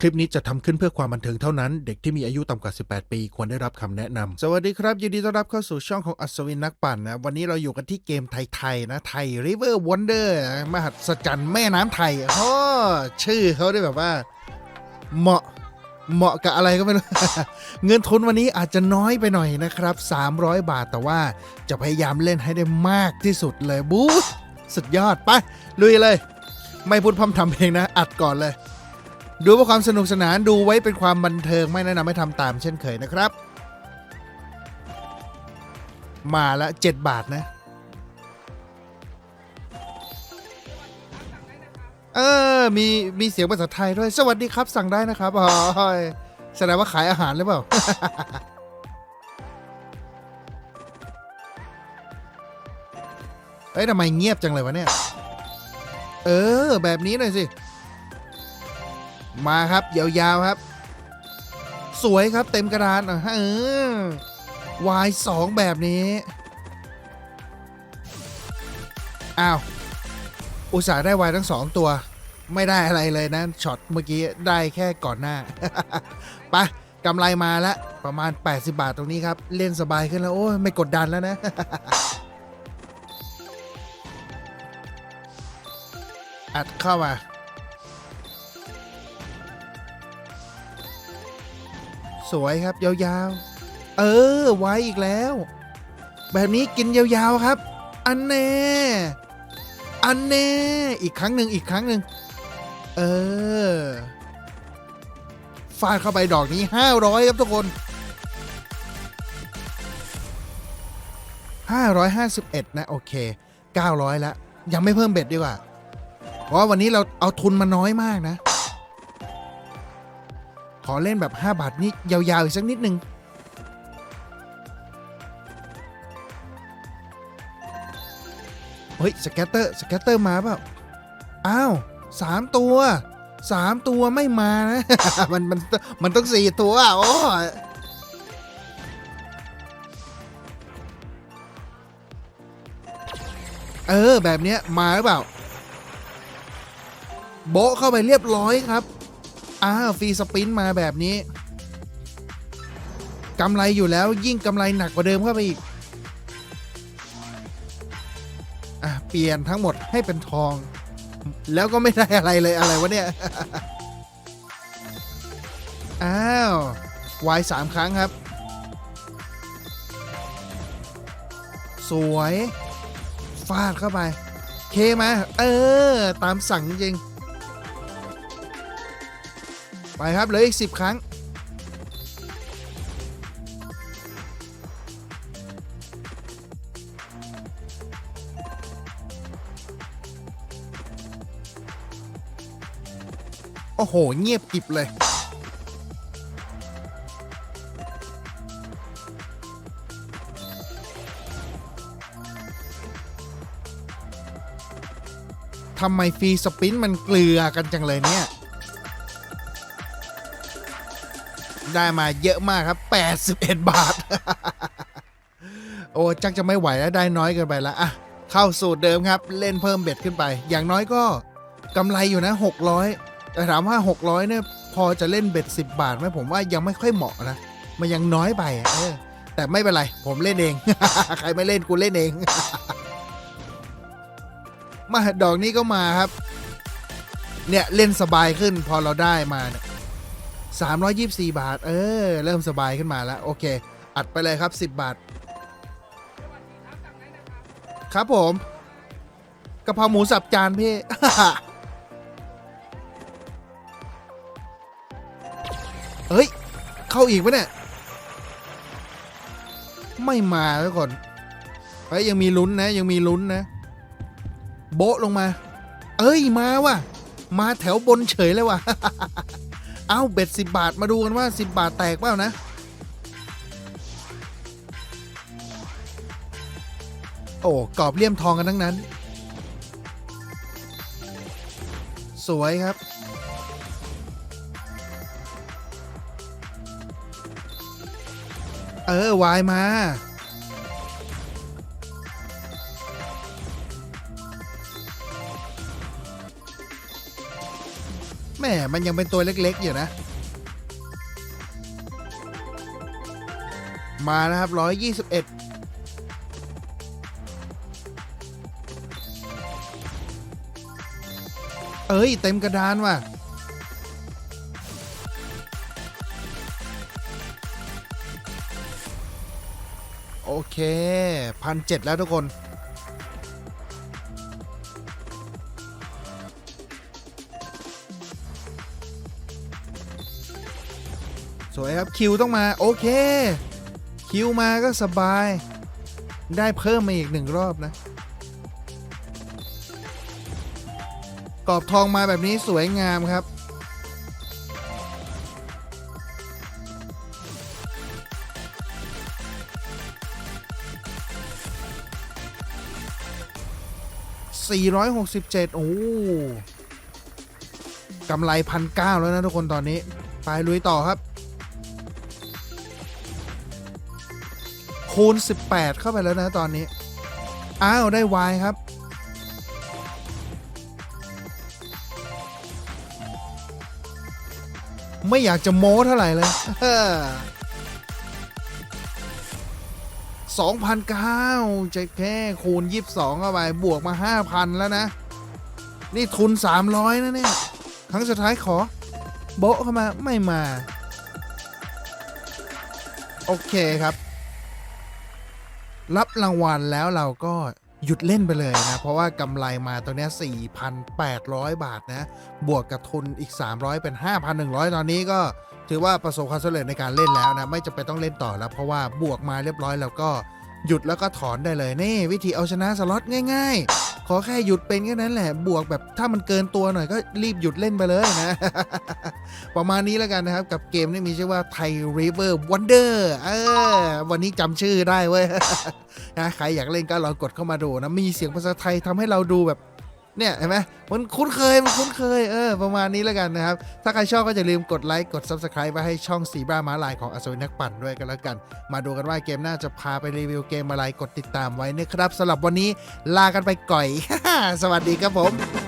คลิปนี้จะทำขึ้นเพื่อความบันเทิงเท่านั้น เด็กที่มีอายุต่ำกว่า 18 ปี ควรได้รับคำแนะนำสวัสดีครับ ยินดีต้อนรับเข้าสู่ช่องของอัศวินนักปั่นนะ วันนี้เราอยู่กันที่เกมไทย ๆ นะ ไทย River Wonder นะมหัศจรรย์แม่น้ำไทยโอ้ชื่อเขาได้แบบว่า เหมาะเหมาะกับอะไรก็ไม่รู้ เงินทุนวันนี้อาจจะน้อยไปหน่อยนะครับ 300 บาทแต่ว่าจะพยายามเล่นให้ได้มากที่สุดเลยบู๊สุดยอดไปลุยเลย ไม่พูดพร่ำทำเพลงนะ อัดก่อนเลย ดูเพื่อความสนุกสนานดูไว้เป็นความบันเทิงไม่แนะนำให้ทำตามเช่นเคยนะครับ มาละ 7 บาทนะ เออ มีมีเสียงภาษาไทยด้วย สวัสดีครับสั่งได้นะครับอ๋อแสดงว่าขายอาหารหรือเปล่าเอ้ยทำไมเงียบจังเลยวะเนี่ย เออ แบบนี้หน่อยสิ มาครับ ยาวๆครับ สวยครับเต็มกระดานอะเออวายสองแบบนี้ อ้าว อุตส่าห์ได้วายทั้งสองตัว ไม่ได้อะไรเลยนะ ช็อตเมื่อกี้ได้แค่ก่อนหน้าไปกำไรมาล้วประมาณ 80 บาทตรงนี้ครับ เล่นสบายขึ้นแล้ว โอ้ยไม่กดดันแล้วนะ อัดเข้ามา สวยครับยาวๆ เออ ไว้อีกแล้ว แบบนี้กินยาวๆครับ อันแน่ อันแน่ อีกครั้งหนึ่งอีกครั้งหนึ่งเออ ฟาดเข้าไปดอกนี้ 500 ครับทุกคน 551 นะ โอเค 900 แล้ว ยังไม่เพิ่มเบ็ดดีกว่า เพราะวันนี้เราเอาทุนมาน้อยมากนะ ขอเล่นแบบ 5 บาทนี้ยาวๆอีกสักนิดนึงเฮ้ยสแกตเตอร์สแกตเตอร์มาเปล่าอ้าวสามตัวสามตัวไม่มานะ มันมันมันต้องสี่ตัวโอ้เออ แบบเนี้ยมาหรือเปล่า โบเข้าไปเรียบร้อยครับ อ้าวฟรีสปินมาแบบนี้กำไรอยู่แล้วยิ่งกำไรหนักกว่าเดิมเข้าไปอีก อะ เปลี่ยนทั้งหมดให้เป็นทอง แล้วก็ไม่ได้อะไรเลยอะไรวะเนี่ย อ้าววายสามครั้งครับ สวย ฟาดเข้าไป เคมา เออ ตามสั่งจริง ไปครับเหลืออีกสิบครั้ง โอ้โห เงียบกิบเลย ทำไมฟรีสปินมันเกลือกันจังเลยเนี่ย ได้มาเยอะมากครับ 81 บาท โอ้จักจะไม่ไหวแล้วได้น้อยเกินไปแล้วอะเข้าสูตรเดิมครับ เล่นเพิ่มเบ็ดขึ้นไป อย่างน้อยก็กำไรอยู่นะ 600 แต่ถามว่า 600เนี่ยพอจะเล่นเบ็ด 10 บาทไหมผมว่ายังไม่ค่อยเหมาะนะ มันยังน้อยไปเออแต่ไม่เป็นไร ผมเล่นเอง ใครไม่เล่นกูเล่นเอง มาดอกนี้ก็มาครับ เนี่ยเล่นสบายขึ้นพอเราได้มาเนี่ย สามร้อยยี่สี่บาท เออ เริ่มสบายขึ้นมาแล้ว โอเค อัดไปเลยครับสิบบาท ครับผมกะเพราหมูสับจานพี่ เฮ้ย เข้าอีกปะเนี่ย ไม่มาแล้วก่อนเฮ้ยยังมีลุ้นนะ ยังมีลุ้นนะ โบะลงมา เอ้ยมาว่ะ มาแถวบนเฉยเลยว่ะ เอ้าเบ็ดสิบาทมาดูกันว่าสิบาทแตกเปล่านะ โอ้กรอบเลี่ยมทองกันทั้งนั้น สวยครับ เออวายมา แหม่มันยังเป็นตัวเล็กๆอยู่นะ มานะครับ121เอ้ย เต็มกระดานว่ะโอเคพันเจ็ดแล้วทุกคน สวยครับคิวต้องมาโอเค คิวมาก็สบาย ได้เพิ่มมาอีกหนึ่งรอบนะ กรอบทองมาแบบนี้สวยงามครับ 467 โอ้กำไรพันเก้าแล้วนะทุกคนตอนนี้ ไปลุยต่อครับ คูณ 18 เข้าไปแล้วนะตอนนี้ อ้าว ได้วายครับ ไม่อยากจะโม้เท่าไหร่เลย2,009จะแค่คูณ 22เข้าไป บวกมา 5,000 แล้วนะ นี่ทุน 300 นะเนี่ย ครั้งสุดท้ายขอ โบะเข้ามาไม่มา โอเคครับ รับรางวัลแล้วเราก็หยุดเล่นไปเลยนะ เพราะว่ากำไรมาตัวนี้ 4,800 บาทนะ บวกกับทุนอีก 300 เป็น 5,100 ตอนนี้ก็ถือว่าประสบความสำเร็จในการเล่นแล้วนะ ไม่จำเป็นต้องเล่นต่อแล้ว เพราะว่าบวกมาเรียบร้อยแล้วก็หยุดแล้วก็ถอนได้เลย นี่ วิธีเอาชนะสล็อตง่ายๆ ขอแค่หยุดเป็นแค่นั้นแหละ บวกแบบถ้ามันเกินตัวหน่อยก็รีบหยุดเล่นไปเลยนะ ประมาณนี้แล้วกันนะครับ กับเกมที่มีชื่อว่า Thai River Wonder เออวันนี้จำชื่อได้เว้ยนะใครอยากเล่นก็ลองกดเข้ามาดูนะ มีเสียงภาษาไทยทำให้เราดูแบบ เนี่ยเห็นไหมมันคุ้นเคยมันคุ้นเคยเออประมาณนี้แล้วกันนะครับ ถ้าใครชอบก็อย่าลืมกดไลค์กด Subscribe ไว้ให้ช่องสีบราม้าลายของอัศวินนักปั่นด้วยกันแล้วกัน มาดูกันว่าเกมหน้าจะพาไปรีวิวเกมอะไรกดติดตามไว้นะครับสำหรับวันนี้ลากันไปก่อย สวัสดีครับผม